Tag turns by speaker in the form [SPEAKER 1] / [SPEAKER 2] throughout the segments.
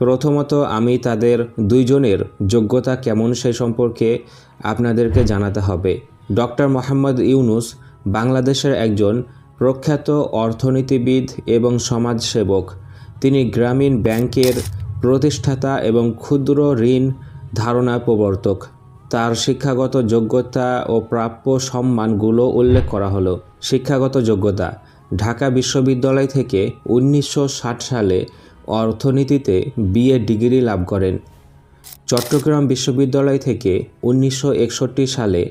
[SPEAKER 1] প্রথমত আমি তাদের দুইজনের যোগ্যতা কেমন সে সম্পর্কে আপনাদেরকে জানাতে হবে। ডক্টর মোহাম্মদ ইউনুস বাংলাদেশের একজন প্রখ্যাত অর্থনীতিবিদ এবং সমাজসেবক। তিনি গ্রামীণ ব্যাংকের প্রতিষ্ঠাতা এবং ক্ষুদ্র ঋণ ধারণা প্রবর্তক। তার শিক্ষাগত যোগ্যতা ও প্রাপ্য সম্মানগুলো উল্লেখ করা হলো। শিক্ষাগত যোগ্যতা ঢাকা বিশ্ববিদ্যালয় থেকে উনিশশো ষাট সালে অর্থনীতিতে বিএ ডিগ্রি লাভ করেন। চট্টগ্রাম বিশ্ববিদ্যালয় থেকে উনিশশো একষট্টি সালে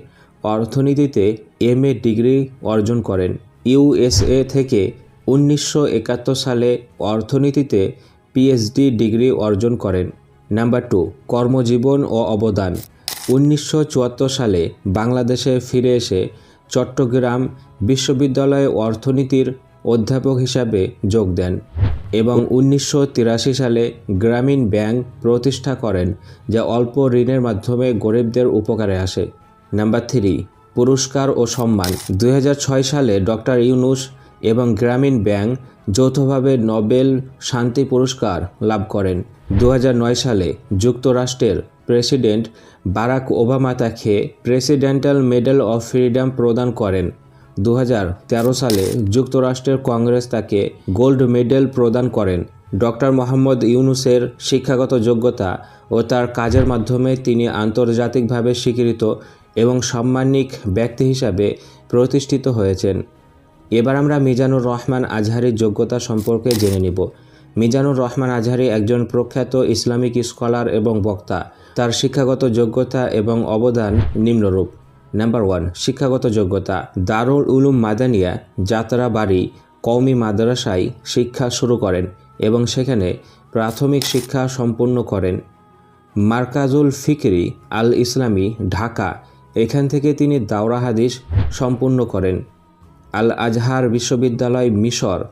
[SPEAKER 1] অর্থনীতিতে এমএ ডিগ্রি অর্জন করেন। ইউএসএ থেকে উনিশশো একাত্তর সালে অর্থনীতিতে পিএইচডি ডিগ্রি অর্জন করেন। নাম্বার টু, কর্মজীবন ও অবদান। উনিশশো চুয়াত্তর সালে বাংলাদেশে ফিরে এসে চট্টগ্রাম বিশ্ববিদ্যালয়ে অর্থনীতির অধ্যাপক হিসাবে যোগ দেন এবং উনিশশো তিরাশি সালে গ্রামীণ ব্যাংক প্রতিষ্ঠা করেন, যা অল্প ঋণের মাধ্যমে গরিবদের উপকারে আসে। নাম্বার থ্রি, পুরস্কার ও সম্মান। দু হাজার ছয় সালে ডক্টর ইউনুস এবং গ্রামীণ ব্যাংক যৌথভাবে নোবেল শান্তি পুরস্কার লাভ করেন। দু হাজার নয় সালে যুক্তরাষ্ট্রের প্রেসিডেন্ট বারাক ওবামা তাকে প্রেসিডেন্টাল মেডেল অফ ফ্রিডম প্রদান করেন। দু হাজার তেরো সালে যুক্তরাষ্ট্রের কংগ্রেস তাকে গোল্ড মেডেল প্রদান করেন। ডক্টর মোহাম্মদ ইউনুসের শিক্ষাগত যোগ্যতা ও তার কাজের মাধ্যমে তিনি আন্তর্জাতিকভাবে স্বীকৃত এবং সম্মানিক ব্যক্তি হিসাবে প্রতিষ্ঠিত হয়েছেন। এবার আমরা মিজানুর রহমান আজহারির যোগ্যতা সম্পর্কে জেনে নিব। মিজানুর রহমান আজহারি একজন প্রখ্যাত ইসলামিক স্কলার এবং বক্তা। তার শিক্ষাগত যোগ্যতা এবং অবদান নিম্নরূপ। নাম্বার ওয়ান শিক্ষাগত যোগ্যতা। দারুল উলুম মাদানিয়া যাত্রাবাড়ি কওমি মাদ্রাসায় শিক্ষা শুরু করেন এবং সেখানে প্রাথমিক শিক্ষা সম্পন্ন করেন। মার্কাজুল ফিকরি আল ইসলামী ঢাকা। এখান থেকে তিনি দাওরা হাদিস সম্পূর্ণ করেন। আল আজহার বিশ্ববিদ্যালয়, মিশর।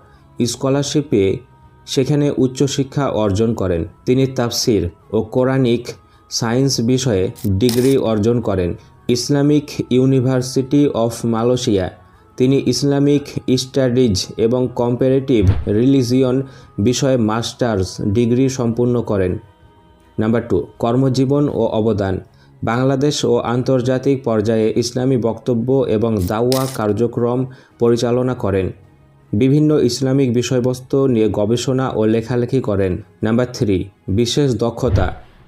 [SPEAKER 1] স্কলারশিপ সেখানে উচ্চশিক্ষা অর্জন করেন। তিনি তাফসির ও কোরআনিক সায়েন্স বিষয়ে ডিগ্রি অর্জন করেন। Islamic university of Malaysia. তিনি ইসলামিক স্টাডিজ এবং কম্পারেটিভ রিলিজিয়ন বিষয়ে মাস্টার্স ডিগ্রি সম্পূর্ণ করেন। নাম্বার টু, কর্মজীবন ও অবদান। বাংলাদেশ ও আন্তর্জাতিক পর্যায়ে ইসলামী বক্তব্য এবং দাওয়া কার্যক্রম পরিচালনা করেন। বিভিন্ন ইসলামিক বিষয়বস্তু নিয়ে গবেষণা ও লেখালেখি করেন। নাম্বার থ্রি, বিশেষ দক্ষতা।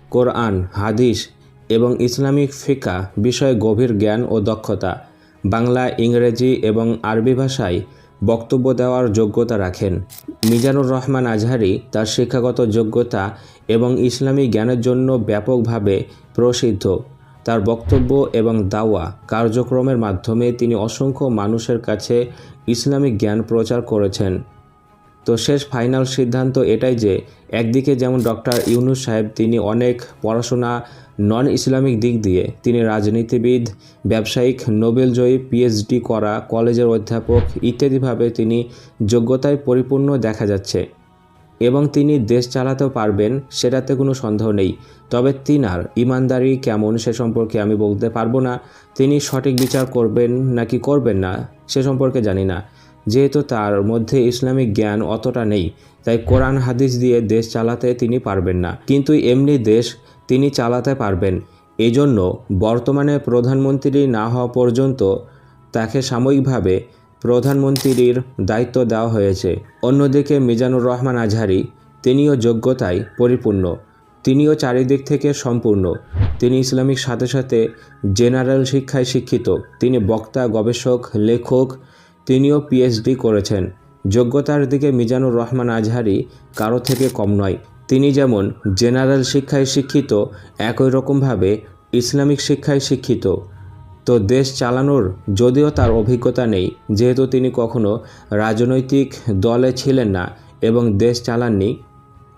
[SPEAKER 1] কোরআন, হাদিস এবং ইসলামিক ফিকা বিষয়ে গভীর জ্ঞান ও দক্ষতা, বাংলা, ইংরেজি এবং আরবি ভাষায় বক্তব্য দেওয়ার যোগ্যতা রাখেন। মিজানুর রহমান আজহারি তার শিক্ষাগত যোগ্যতা এবং ইসলামী জ্ঞানের জন্য ব্যাপকভাবে প্রসিদ্ধ। তার বক্তব্য এবং দাওয়া কার্যক্রমের মাধ্যমে তিনি অসংখ্য মানুষের কাছে ইসলামিক জ্ঞান প্রচার করেছেন। তো শেষ ফাইনাল সিদ্ধান্ত এটাই যে, একদিকে যেমন ডক্টর ইউনুস সাহেব তিনি অনেক পড়াশোনা নন ইসলামিক দিক দিয়ে, তিনি রাজনীতিবিদ, ব্যবসায়িক, নোবেলজয়ী পিএইচডি করা, কলেজের অধ্যাপক ইত্যাদিভাবে তিনি যোগ্যতায় পরিপূর্ণ দেখা যাচ্ছে। এবং তিনি দেশ চালাতেও পারবেন, সেটাতে কোনো সন্দেহ নেই। তবে তিনার ইমানদারি কেমন সে সম্পর্কে আমি বলতে পারব না। তিনি সঠিক বিচার করবেন নাকি করবেন না, সে সম্পর্কে জানি না। যেহেতু তার মধ্যে ইসলামিক জ্ঞান অতটা নেই, তাই কোরআন হাদিস দিয়ে দেশ চালাতে তিনি পারবেন না। কিন্তু এমনি দেশ তিনি চালাতে পারবেন। এজন্য বর্তমানে প্রধানমন্ত্রী না হওয়া পর্যন্ত তাকে সাময়িকভাবে প্রধানমন্ত্রীর দায়িত্ব দেওয়া হয়েছে। অন্যদিকে মিজানুর রহমান আজহারি, তিনিও যোগ্যতায় পরিপূর্ণ। তিনিও চারিদিক থেকে সম্পূর্ণ। তিনি ইসলামিক সাথে সাথে জেনারেল শিক্ষায় শিক্ষিত। তিনি বক্তা, গবেষক, লেখক তিনিও পিএইচডি করেছেন। যোগ্যতার দিকে মিজানুর রহমান আজহারি কারও থেকে কম নয়। তিনি যেমন জেনারেল শিক্ষায় শিক্ষিত, একই রকমভাবে ইসলামিক শিক্ষায় শিক্ষিত। তো দেশ চালানোর যদিও তার অভিজ্ঞতা নেই, যেহেতু তিনি কখনো রাজনৈতিক দলে ছিলেন না এবং দেশ চালাননি।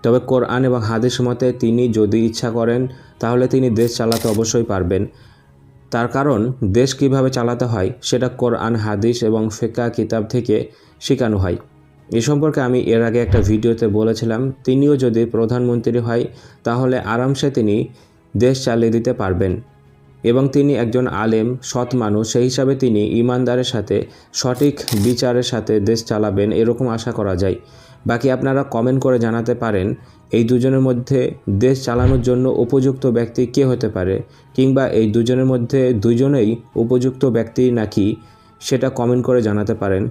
[SPEAKER 1] তবে কোরআন এবং হাদিস মতে তিনি যদি ইচ্ছা করেন, তাহলে তিনি দেশ চালাতে অবশ্যই পারবেন। তার কারণ, দেশ কীভাবে চালাতে হয় সেটা কোরআন, হাদিস এবং ফেকা কিতাব থেকে শেখানো হয়। এ সম্পর্কে আমি এর আগে একটা ভিডিওতে বলেছিলাম, তিনিও যদি প্রধানমন্ত্রী হয়, তাহলে আরামসে তিনি দেশ চালিয়ে দিতে পারবেন। এবং তিনি একজন আলেম, সৎ মানুষ, সেই হিসাবে তিনি ইমানদারের সাথে, সঠিক বিচারের সাথে দেশ চালাবেন এরকম আশা করা যায়। বাকি আপনারা কমেন্ট করে জানাতে পারেন এই দুজনের মধ্যে দেশ চালানোর জন্য উপযুক্ত ব্যক্তি কে হতে পারে? কিংবা এই দুজনের মধ্যে দুজনেই উপযুক্ত ব্যক্তি নাকি? সেটা কমেন্ট করে জানাতে পারেন।